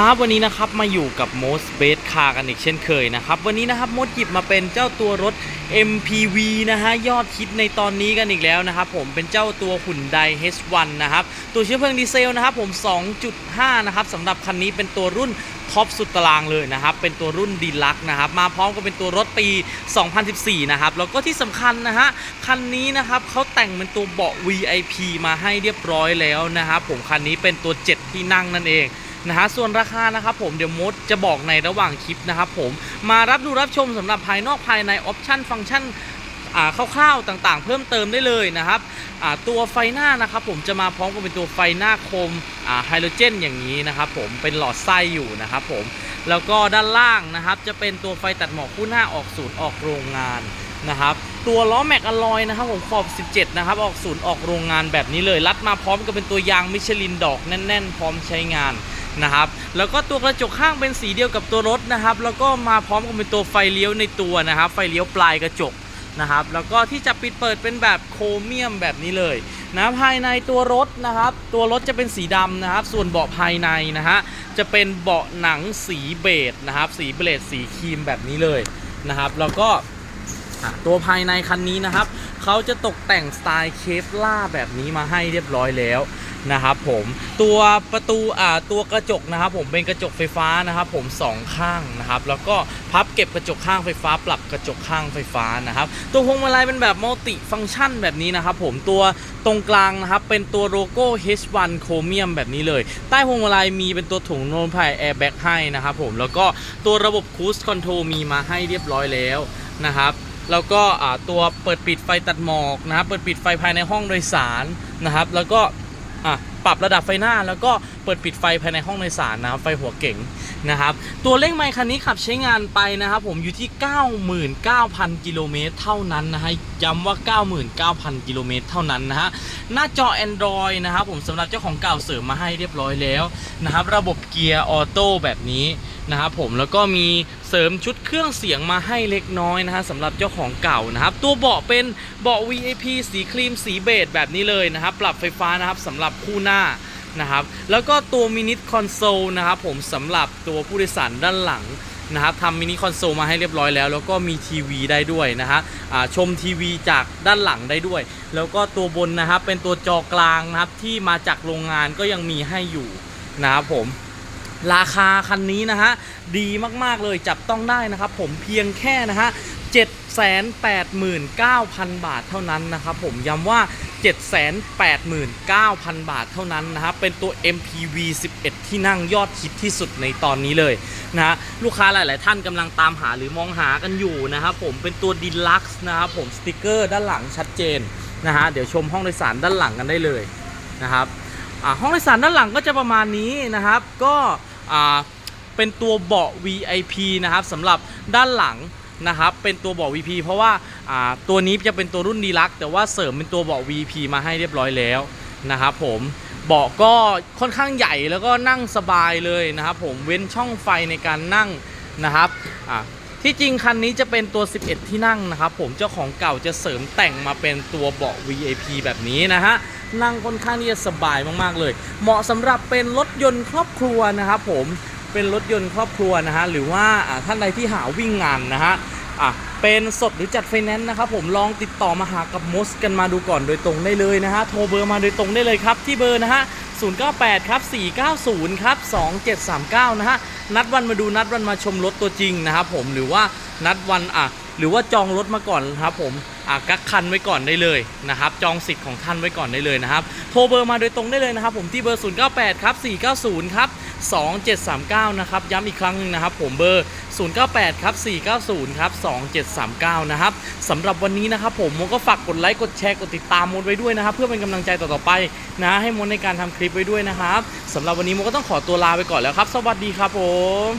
ครับ วันนี้นะครับมาอยู่กับ Most Best Car กันอีกเช่นเคยนะครับ วันนี้นะครับมดหยิบมาเป็นเจ้าตัวรถ MPV นะฮะยอดฮิตในตอนนี้กันอีกแล้วนะครับผมเป็นเจ้าตัวหุ่นได H1 นะครับตัวเชื้อเพลิงดีเซลนะครับผม 2.5 นะครับสำหรับคันนี้เป็นตัวรุ่นท็อปสุดตารางเลยนะครับเป็นตัวรุ่นดีลักนะครับมาพร้อมกับเป็นตัวรถปี 2014 นะครับแล้วก็ที่สำคัญนะฮะคันนี้นะครับเขาแต่งเป็นตัวเบาะ VIP มาให้เรียบร้อยแล้วนะครับผมคันนี้เป็นตัว 7 ที่นั่งนั่นเอง นะฮะส่วนราคานะครับผมเดี๋ยวมดจะบอกในระหว่างคลิปนะครับผมมารับดูรับชมสำหรับภายนอกภายในออปชันฟังก์ชันอ่าคร่าวๆต่างๆ เพิ่มเติมได้เลยนะครับอ่าตัวไฟหน้านะครับผมจะมาพร้อมกับเป็นตัวไฟหน้าคมอ่าไฮโดรเจนอย่างนี้นะครับผมเป็นหลอดไส้อยู่นะครับผมแล้วก็ด้านล่างนะครับจะเป็นตัวไฟตัดหมอกคู่หน้าออกศูนย์ออกโรงงานนะครับตัวล้อแม็กอลลอยนะครับผมขอบ 17 นะครับ ออกศูนย์ออกโรงงานแบบนี้เลย รัดมาพร้อมกับเป็นตัวยางมิชลินดอกแน่น ๆ พร้อมใช้งาน นะครับแล้วก็ตัวกระจกข้างเป็นสีเดียวกับตัวรถนะครับแล้วก็มาพร้อมกับเป็นตัวไฟเลี้ยวในตัวนะครับไฟเลี้ยวปลายกระจกนะครับแล้วก็ที่จะปิดเปิดเป็นแบบโครเมียมแบบนี้เลยนะภายในตัวรถนะครับ ตัวรถจะเป็นสีดำนะครับ ส่วนเบาะภายในนะฮะจะเป็นเบาะหนังสีเบจนะครับ สีเบจสีครีมแบบนี้เลยนะครับ แล้วก็ตัวภายในคันนี้นะครับเขาจะตกแต่งสไตล์เคฟล่าแบบนี้มาให้เรียบร้อยแล้ว นะครับผมตัวประตูอ่าตัวกระจกนะครับผมเป็นกระจกไฟฟ้านะครับผมสองข้างนะครับแล้วก็พับเก็บกระจกข้างไฟฟ้า ปรับกระจกข้างไฟฟ้านะครับตัวพวงมาลัยเป็นแบบมัลติฟังก์ชันแบบนี้นะครับผมตัวตรงกลางนะครับเป็นตัวโลโก้ H1 Chromium แบบนี้เลย ใต้พวงมาลัยมีเป็นตัวถุงลมภัยแอร์แบ็กให้นะครับผมแล้วก็ตัวระบบ Cruise Control มีมาให้เรียบร้อยแล้วนะครับแล้วก็อ่าตัวเปิดปิดไฟตัดหมอกนะครับเปิดปิดไฟภายในห้องโดยสารนะครับแล้วก็ อะปรับระดับไฟหน้าแล้วก็เปิดปิดไฟภายในห้องโดยสารนะครับไฟหัวเก๋งนะครับตัวเร่งไมค์คันนี้ขับใช้งานไปนะครับผมอยู่ที่ 99,000 กิโลเมตรเท่านั้นนะฮะย้ำว่า 99,000 กิโลเมตรเท่านั้นนะฮะหน้าจอ Android นะครับผมสำหรับเจ้าของเก่าเสริมมาให้เรียบร้อยแล้วนะครับระบบเกียร์ออโต้แบบนี้นะครับผมแล้วก็มี สริมชุดเครื่องเสียงมาให้เล็กน้อยนะฮะสำหรับเจ้าของเก่านะครับ ตัวเบาะเป็นเบาะ VIP สีครีมสีเบจแบบนี้เลยนะครับ ปรับไฟฟ้านะครับสำหรับคู่หน้านะครับ แล้วก็ตัวมินิคอนโซลนะครับผมสำหรับตัวผู้โดยสารด้านหลังนะครับทำมินิคอนโซลมาให้เรียบร้อยแล้ว แล้วก็มีทีวีได้ด้วยนะฮะชมทีวีจากด้านหลังได้ด้วย แล้วก็ตัวบนนะครับเป็นตัวจอกลางนะครับที่มาจากโรงงานก็ยังมีให้อยู่นะครับผม ราคาคันนี้นะฮะดีมากๆเลยจับต้องได้นะครับ ผมเพียงแค่นะฮะ789,000 บาทเท่านั้นนะครับผมย้ำว่า 789,000 บาทเท่านั้นนะครับเป็นตัว MPV 11 ที่นั่งยอดฮิตที่สุดในตอนนี้เลยนะฮะลูกค้าหลาย ๆ ท่านกำลังตามหาหรือมองหากันอยู่นะครับผมเป็นตัวดีลักซ์นะครับผมสติกเกอร์ด้านหลังชัดเจนนะฮะเดี๋ยวชมห้องโดยสารด้านหลังกันได้เลยนะครับห้องโดยสารด้านหลังก็จะประมาณนี้นะครับก็ เป็นตัวเบาะ VIP นะครับสำหรับด้านหลังนะครับเป็นตัวเบาะ VIP เพราะว่าตัวนี้จะเป็นตัวรุ่นดีลักแต่ว่าเสริมเป็นตัวเบาะ VIP มาให้เรียบร้อยแล้วนะครับผมเบาะก็ค่อนข้างใหญ่แล้วก็นั่งสบายเลยนะครับผมเว้นช่องไฟในการนั่งนะครับที่จริงคันนี้จะเป็นตัว 11 ที่นั่งนะครับผมเจ้าของเก่าจะเสริมแต่งมาเป็นตัวเบาะ VIP แบบนี้นะฮะ นั่งค่อนข้างที่จะสบายมากๆเลย เหมาะสำหรับเป็นรถยนต์ครอบครัวนะครับผมเป็นรถยนต์ครอบครัวนะฮะหรือว่าท่านใดที่หาวิ่งงานนะฮะอะเป็นสดหรือจัดไฟแนนซ์นะครับผมลองติดต่อมาหากับมสกันมาดูก่อนโดยตรงได้เลยนะฮะโทรเบอร์มาโดยตรงได้เลยครับที่เบอร์นะฮะ098ครับ490ครับ2739นะฮะนัดวันมาดูนัดวันมาชมรถตัวจริงนะครับผมหรือว่านัดวันอะหรือว่าจองรถมาก่อนครับผม กักคันไว้ก่อนได้เลยนะครับ จองสิทธิ์ของท่านไว้ก่อนได้เลยนะครับ โทรเบอร์มาโดยตรงได้เลยนะครับ ผมที่เบอร์ 098 ครับ 490 ครับ 2739 นะครับ ย้ำอีกครั้งหนึงนะครับ ผมเบอร์ 098 ครับ 490 ครับ 2739 นะครับสำหรับวันนี้นะครับ ผมมก็ฝากกดไลค์ กดแชร์ กดติดตามมดไว้ด้วยนะครับ เพื่อเป็นกำลังใจต่อๆไปนะ ให้มดในการทำคลิปไว้ด้วยนะครับสำหรับวันนี้มก็ต้องขอตัวลาไปก่อนแล้วครับ สวัสดีครับผม